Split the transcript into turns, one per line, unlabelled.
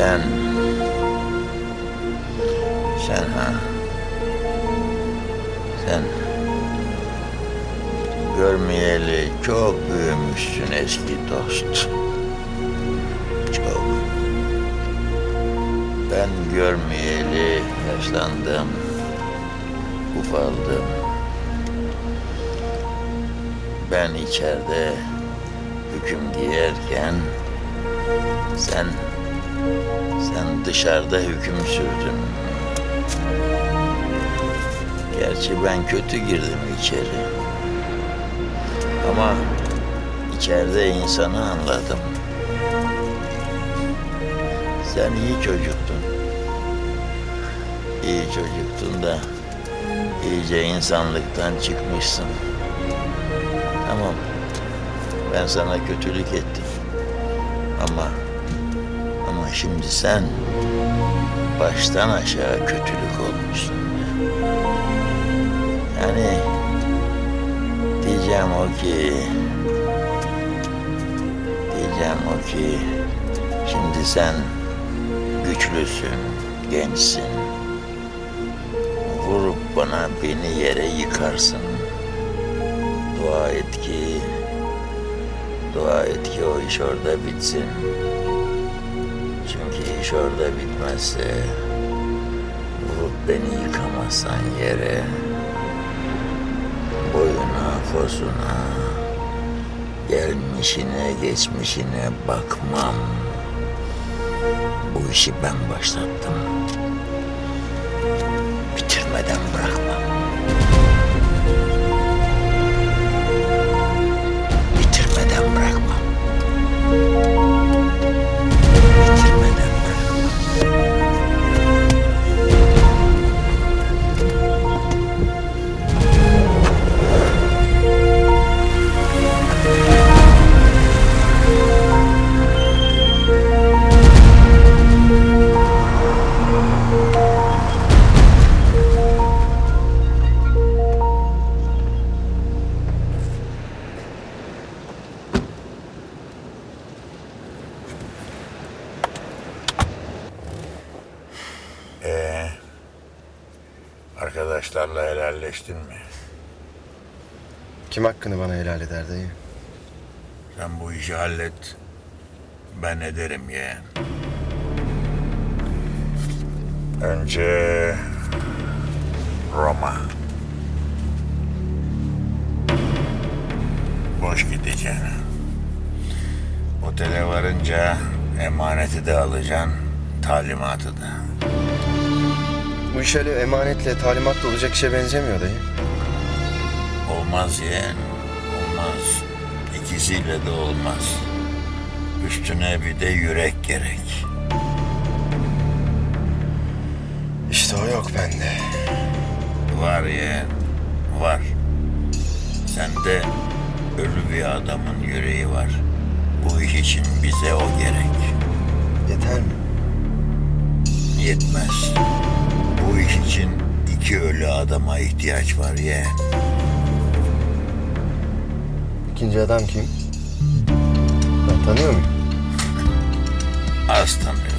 Sen... Sen ha? Sen... Görmeyeli çok büyümüşsün eski dost. Çok. Ben görmeyeli yaşlandım, ufaldım. Ben içeride hüküm giyerken sen sen dışarıda hüküm sürdün. Gerçi ben kötü girdim içeri. Ama içeride insanı anladım. Sen iyi çocuktun. İyi çocuktun da iyice insanlıktan çıkmışsın. Tamam. Ben sana kötülük ettim. Ama şimdi sen baştan aşağı kötülük olmuşsun. Yani diyeceğim o ki diyeceğim o ki şimdi sen güçlüsün, gençsin. Vurup bana beni yere yıkarsın. Dua et ki dua et ki o iş orada bitsin. Çünkü iş orada bitmezse vurup beni yıkamazsan yere boyuna, posuna, gelmişine, geçmişine bakmam. Bu işi ben başlattım. Bitirmeden bırakmam. Arkadaşlarla helalleştin mi?
Kim hakkını bana helal eder dayı?
Sen bu işi hallet. Ben ederim yeğen. Önce Roma. Boş gideceksin. Otele varınca emaneti de alacaksın, talimatı da.
Bu iş öyle emanetle, talimatla olacak işe benzemiyor dayı.
Olmaz yeğen, olmaz. İkisiyle de olmaz. Üstüne bir de yürek gerek.
İşte o yok bende.
Var yeğen, var. Sende ölü bir adamın yüreği var. Bu iş için bize o gerek.
Yeter mi?
Yetmez. İş için iki ölü adama ihtiyaç var yeğen.
İkinci adam kim? Ben tanıyor muyum?
Az tanıyorsun.